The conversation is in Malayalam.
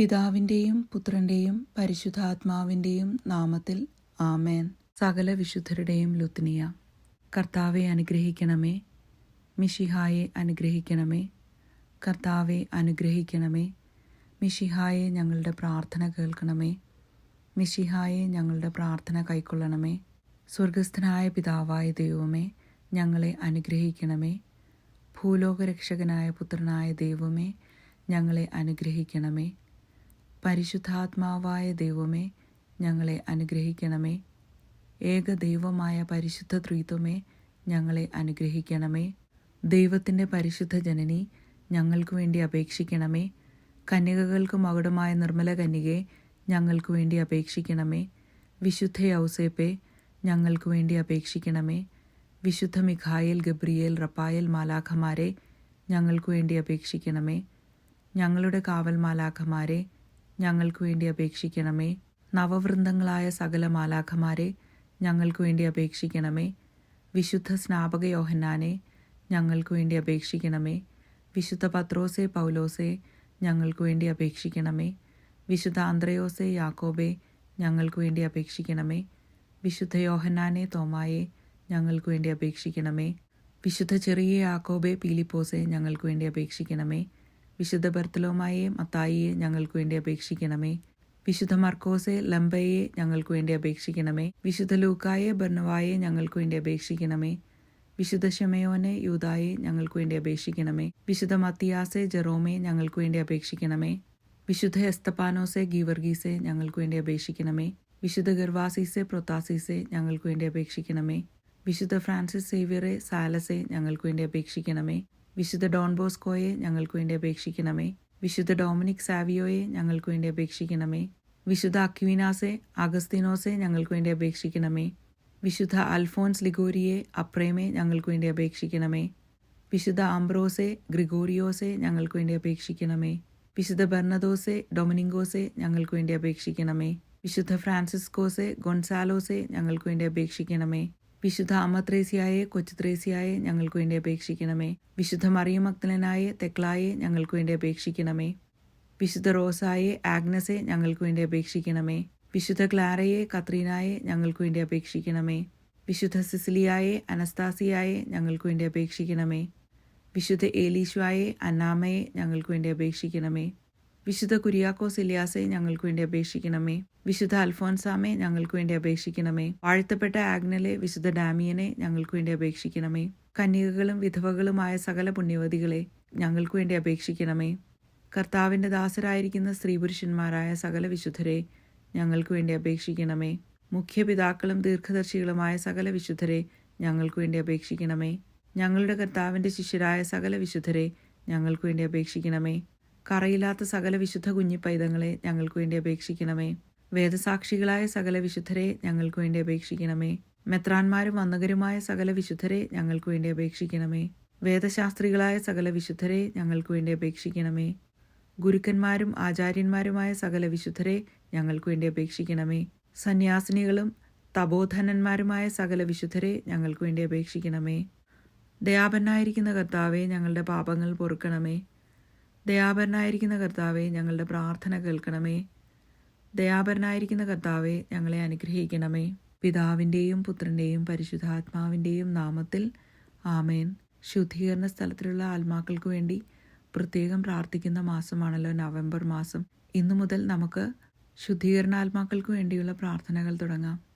പിതാവിന്റെയും പുത്രന്റെയും പരിശുദ്ധാത്മാവിന്റെയും നാമത്തിൽ ആമേൻ. സകല വിശുദ്ധരുടെയും ലുത്നിയ. കർത്താവെ അനുഗ്രഹിക്കണമേ. മിഷിഹായെ അനുഗ്രഹിക്കണമേ. കർത്താവെ അനുഗ്രഹിക്കണമേ. മിഷിഹായെ ഞങ്ങളുടെ പ്രാർത്ഥന കേൾക്കണമേ. മിഷിഹായെ ഞങ്ങളുടെ പ്രാർത്ഥന കൈക്കൊള്ളണമേ. സ്വർഗസ്ഥനായ പിതാവായ ദൈവമേ ഞങ്ങളെ അനുഗ്രഹിക്കണമേ. ഭൂലോകരക്ഷകനായ പുത്രനായ ദൈവമേ ഞങ്ങളെ അനുഗ്രഹിക്കണമേ. പരിശുദ്ധാത്മാവായ ദൈവമേ ഞങ്ങളെ അനുഗ്രഹിക്കണമേ. ഏക ദൈവമായ പരിശുദ്ധ ത്രിത്വമേ ഞങ്ങളെ അനുഗ്രഹിക്കണമേ. ദൈവത്തിന്റെ പരിശുദ്ധ ജനനി ഞങ്ങൾക്ക് വേണ്ടി അപേക്ഷിക്കണമേ. കന്യകകൾക്ക് മകുടമായ നിർമ്മല കന്യകെ ഞങ്ങൾക്ക് വേണ്ടി അപേക്ഷിക്കണമേ. വിശുദ്ധ ഔസേപ്പെ ഞങ്ങൾക്ക് വേണ്ടി അപേക്ഷിക്കണമേ. വിശുദ്ധ മിഖായേൽ ഗബ്രിയേൽ റപ്പായേൽ മാലാഖമാരെ ഞങ്ങൾക്ക് വേണ്ടി അപേക്ഷിക്കണമേ. ഞങ്ങളുടെ കാവൽ മാലാഖമാരെ ഞങ്ങൾക്ക് വേണ്ടി അപേക്ഷിക്കണമേ. നവവൃന്ദങ്ങളായ സകല മാലാഖമാരെ ഞങ്ങൾക്ക് വേണ്ടി അപേക്ഷിക്കണമേ. വിശുദ്ധ സ്നാപക യോഹന്നാനെ ഞങ്ങൾക്കു വേണ്ടി അപേക്ഷിക്കണമേ. വിശുദ്ധ പത്രോസെ പൗലോസെ ഞങ്ങൾക്കു വേണ്ടി അപേക്ഷിക്കണമേ. വിശുദ്ധ ആന്ത്രയോസെ യാക്കോബെ ഞങ്ങൾക്കു വേണ്ടി അപേക്ഷിക്കണമേ. വിശുദ്ധ യോഹന്നാനെ തോമായെ ഞങ്ങൾക്കു വേണ്ടി അപേക്ഷിക്കണമേ. വിശുദ്ധ ചെറിയ യാക്കോബെ പീലിപ്പോസെ ഞങ്ങൾക്കു വേണ്ടി അപേക്ഷിക്കണമേ. വിശുദ്ധ ബർത്തലോമായെ മത്തായിയെ ഞങ്ങൾക്ക് വേണ്ടി അപേക്ഷിക്കണമേ. വിശുദ്ധ മർക്കോസെ ലംബയെ ഞങ്ങൾക്ക് വേണ്ടി അപേക്ഷിക്കണമേ. വിശുദ്ധ ലൂക്കായെ ബർണവായെ ഞങ്ങൾക്ക് വേണ്ടി അപേക്ഷിക്കണമേ. വിശുദ്ധ ഷമയോനെ യൂതായെ ഞങ്ങൾക്ക് വേണ്ടി അപേക്ഷിക്കണമേ. വിശുദ്ധ മത്തിയാസെ ജെറോമെ ഞങ്ങൾക്ക് വേണ്ടി അപേക്ഷിക്കണമേ. വിശുദ്ധ എസ്തപ്പാനോസെ ഗീവർഗീസെ ഞങ്ങൾക്ക് വേണ്ടി അപേക്ഷിക്കണമേ. വിശുദ്ധ ഗർവാസീസെ പ്രൊത്താസീസെ ഞങ്ങൾക്ക് വേണ്ടി അപേക്ഷിക്കണമേ. വിശുദ്ധ ഫ്രാൻസിസ് സേവ്യറെ സാലസെ ഞങ്ങൾക്ക് വേണ്ടി അപേക്ഷിക്കണമേ. വിശുദ്ധ ഡോൺ ബോസ്കോയെ ഞങ്ങൾക്ക് വേണ്ടി അപേക്ഷിക്കണമേ. വിശുദ്ധ ഡൊമിനിക് സാവിയോയെ ഞങ്ങൾക്ക് വേണ്ടി അപേക്ഷിക്കണമേ. വിശുദ്ധ അക്വീനാസെ അഗസ്തീനോസെ ഞങ്ങൾക്ക് വേണ്ടി അപേക്ഷിക്കണമേ. വിശുദ്ധ അൽഫോൻസ് ലിഗോരിയെ അപ്രേമെ ഞങ്ങൾക്ക് വേണ്ടി അപേക്ഷിക്കണമേ. വിശുദ്ധ ആംബ്രോസെ ഗ്രിഗോറിയോസെ ഞങ്ങൾക്ക് വേണ്ടി അപേക്ഷിക്കണമേ. വിശുദ്ധ ബെർണദോസെ ഡൊമിനിങ്കോസെ ഞങ്ങൾക്ക് വേണ്ടി അപേക്ഷിക്കണമേ. വിശുദ്ധ ഫ്രാൻസിസ്കോസെ ഗൊൺസാലോസെ ഞങ്ങൾക്ക് വേണ്ടി അപേക്ഷിക്കണമേ. വിശുദ്ധ അമ്മത്രേസ്യായെ കൊച്ചുത്രേസ്യായെ ഞങ്ങൾക്ക് വേണ്ടി അപേക്ഷിക്കണമേ. വിശുദ്ധ മറിയം മറിയമക്തലനായ തെക്ലായെ ഞങ്ങൾക്ക് വേണ്ടി അപേക്ഷിക്കണമേ. വിശുദ്ധ റോസായെ ആഗ്നസെ ഞങ്ങൾക്ക് വേണ്ടി അപേക്ഷിക്കണമേ. വിശുദ്ധ ക്ലാരയെ കത്രീനായെ ഞങ്ങൾക്ക് വേണ്ടി അപേക്ഷിക്കണമേ. വിശുദ്ധ സിസിലിയായെ അനസ്താസിയായെ ഞങ്ങൾക്ക് വേണ്ടി അപേക്ഷിക്കണമേ. വിശുദ്ധ ഏലീശുവായെ അന്നാമയെ ഞങ്ങൾക്ക് വേണ്ടി അപേക്ഷിക്കണമേ. വിശുദ്ധ കുര്യാക്കോസ് ഇലിയാസെ ഞങ്ങൾക്ക് വേണ്ടി അപേക്ഷിക്കണമേ. വിശുദ്ധ അൽഫോൻസാമെ ഞങ്ങൾക്ക് വേണ്ടി അപേക്ഷിക്കണമേ. വാഴ്ത്തപ്പെട്ട ആഗ്നലെ വിശുദ്ധ ഡാമിയനെ ഞങ്ങൾക്ക് വേണ്ടി അപേക്ഷിക്കണമേ. കന്യകകളും വിധവകളുമായ സകല പുണ്യവതികളെ ഞങ്ങൾക്ക് വേണ്ടി അപേക്ഷിക്കണമേ. കർത്താവിന്റെ ദാസരായിരിക്കുന്ന സ്ത്രീ പുരുഷന്മാരായ സകല വിശുദ്ധരെ ഞങ്ങൾക്ക് വേണ്ടി അപേക്ഷിക്കണമേ. മുഖ്യപിതാക്കളും ദീർഘദർശികളുമായ സകല വിശുദ്ധരെ ഞങ്ങൾക്ക് വേണ്ടി അപേക്ഷിക്കണമേ. ഞങ്ങളുടെ കർത്താവിന്റെ ശിഷ്യരായ സകല വിശുദ്ധരെ ഞങ്ങൾക്ക് വേണ്ടി അപേക്ഷിക്കണമേ. കറയില്ലാത്ത സകല വിശുദ്ധ കുഞ്ഞിപ്പൈതങ്ങളെ ഞങ്ങൾക്ക് വേണ്ടി അപേക്ഷിക്കണമേ. വേദസാക്ഷികളായ സകല വിശുദ്ധരെ ഞങ്ങൾക്ക് വേണ്ടി അപേക്ഷിക്കണമേ. മെത്രാന്മാരും വന്നകരുമായ സകല വിശുദ്ധരെ ഞങ്ങൾക്ക് വേണ്ടി അപേക്ഷിക്കണമേ. വേദശാസ്ത്രികളായ സകല വിശുദ്ധരെ ഞങ്ങൾക്ക് വേണ്ടി അപേക്ഷിക്കണമേ. ഗുരുക്കന്മാരും ആചാര്യന്മാരുമായ സകല വിശുദ്ധരെ ഞങ്ങൾക്ക് വേണ്ടി അപേക്ഷിക്കണമേ. സന്യാസിനികളും തപോധനന്മാരുമായ സകല വിശുദ്ധരെ ഞങ്ങൾക്ക് വേണ്ടി അപേക്ഷിക്കണമേ. ദയാപന്നായിരിക്കുന്ന കർത്താവെ ഞങ്ങളുടെ പാപങ്ങൾ പൊറുക്കണമേ. ദയാപരനായിരിക്കുന്ന കർത്താവെ ഞങ്ങളുടെ പ്രാർത്ഥന കേൾക്കണമേ. ദയാപരനായിരിക്കുന്ന കർത്താവെ ഞങ്ങളെ അനുഗ്രഹിക്കണമേ. പിതാവിന്റെയും പുത്രന്റെയും പരിശുദ്ധാത്മാവിന്റെയും നാമത്തിൽ ആമേൻ. ശുദ്ധീകരണ സ്ഥലത്തിലുള്ള ആത്മാക്കൾക്ക് വേണ്ടി പ്രത്യേകം പ്രാർത്ഥിക്കുന്ന മാസമാണല്ലോ നവംബർ മാസം. ഇന്നു മുതൽ നമുക്ക് ശുദ്ധീകരണ ആത്മാക്കൾക്ക് വേണ്ടിയുള്ള പ്രാർത്ഥനകൾ തുടങ്ങാം.